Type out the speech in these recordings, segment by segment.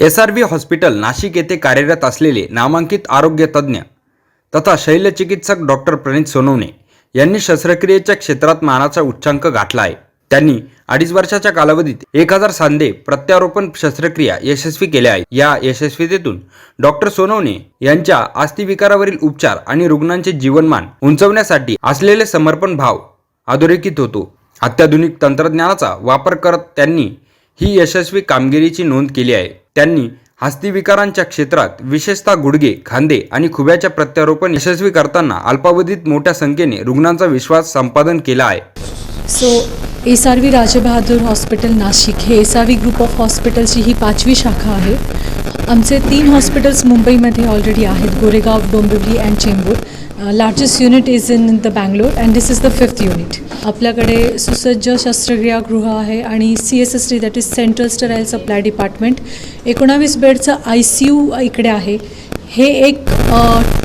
S R V hospital Nashik येथे कार्यरत असलेले नामांकित आरोग्य तज्ज्ञ तथा शैलचिकित्सक डॉक्टर प्रणित सोनवणे यांनी शस्त्रक्रियेच्या क्षेत्रात मानाचा उच्चांक गाठला आहे. त्यांनी अडीच वर्षाच्या कालावधीत एक हजार सांधे प्रत्यारोपण शस्त्रक्रिया यशस्वी केल्या आहेत. या यशस्वीतेतून डॉक्टर सोनवणे यांच्या अस्थिविकारावरील उपचार आणि रुग्णांचे जीवनमान उंचवण्यासाठी असलेले समर्पण भाव अधोरेखित होतो. अत्याधुनिक तंत्रज्ञानाचा वापर करत त्यांनी ही यशस्वी कामगिरीची नोंद केली आहे. त्यांनी हस्तिविकारांच्या क्षेत्रात विशेषतः गुडघे खांदे आणि खुब्याच्या प्रत्यारोपण यशस्वी करताना अल्पावधीत मोठ्या संख्येने रुग्णांचा विश्वास संपादन केला आहे. So S R V Rajbahadur hospital Nashik हे S R V group of हॉस्पिटल्सची ही पाचवी शाखा आहे. आमचे तीन हॉस्पिटल्स मुंबईमध्ये ऑलरेडी आहेत Goregaon Dombivli and Chembur. Largest unit is in the Bangalore and this is the fifth unit आपल्याकडे सुसज्ज शस्त्रक्रियागृह आहे आणि C S S T that is central sterile supply department एकोणावीस बेडचं आय सी यू इकडे आहे. हे एक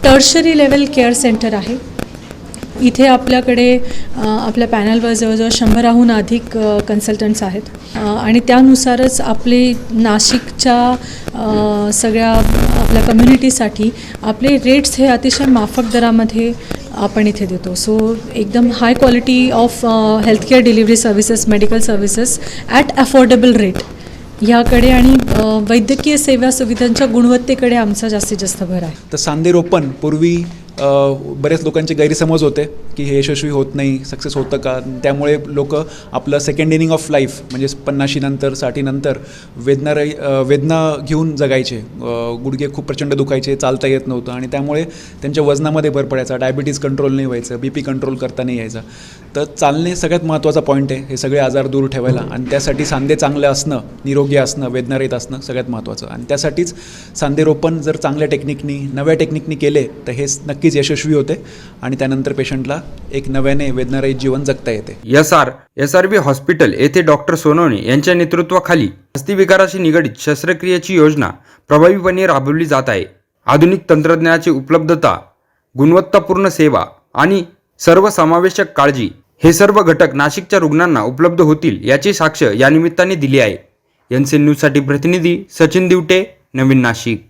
टर्शरी लेवल केअर सेंटर आहे. इथे आपल्याकडे आपल्या पॅनलवर जवळजवळ शंभराहून अधिक कन्सल्टंट्स आहेत. आणि त्यानुसारच आपले नाशिकच्या सगळ्या आपल्या कम्युनिटीसाठी आपले रेट्स हे अतिशय माफक दरामध्ये आपण इथे देतो. सो एकदम high quality of healthcare delivery services medical services at affordable rate ह्याकडे आणि वैद्यकीय सेवा सुविधांच्या गुणवत्तेकडे आमचा जास्तीत जास्त भर आहे. तर सांधेरोपण पूर्वी बरेच लोकांचे गैरसमज होते की हे यशस्वी होत नाही सक्सेस होतं का? त्यामुळे लोक आपलं सेकंड इनिंग ऑफ लाईफ म्हणजे पन्नाशीनंतर साठीनंतर वेदना वेदना घेऊन जगायचे. गुडघे खूप प्रचंड दुखायचे चालता येत नव्हतं आणि त्यामुळे त्यांच्या वजनामध्ये भर पडायचा डायबिटीज कंट्रोल नाही व्हायचं बी पी कंट्रोल करता नाही यायचं. तर चालणे सगळ्यात महत्त्वाचा पॉईंट आहे हे सगळे आजार दूर ठेवायला. आणि त्यासाठी सांधे चांगले असणं निरोगी असणं वेदनारहित असणं सगळ्यात महत्त्वाचं. आणि त्यासाठीच सांधेरोपण जर चांगल्या टेक्निकनी नव्या टेक्निकनी केले तर हे नक्कीच यशस्वी होते आणि त्यानंतर पेशंटला एक नव्याने वेदनारहित जीवन जगता येते. S R S R B hospital येथे डॉक्टर सोनवणे यांच्या नेतृत्वाखाली अस्थिविकाराशी निगडित शस्त्रक्रियेची योजना प्रभावीपणे राबवली जात आहे. आधुनिक तंत्रज्ञानाची उपलब्धता गुणवत्तापूर्ण सेवा आणि सर्वसमावेशक काळजी हे सर्व घटक नाशिकच्या रुग्णांना उपलब्ध होतील याची साक्ष या निमित्ताने दिली आहे. एन सी न्यूजसाठी प्रतिनिधी सचिन दिवटे नवीन नाशिक.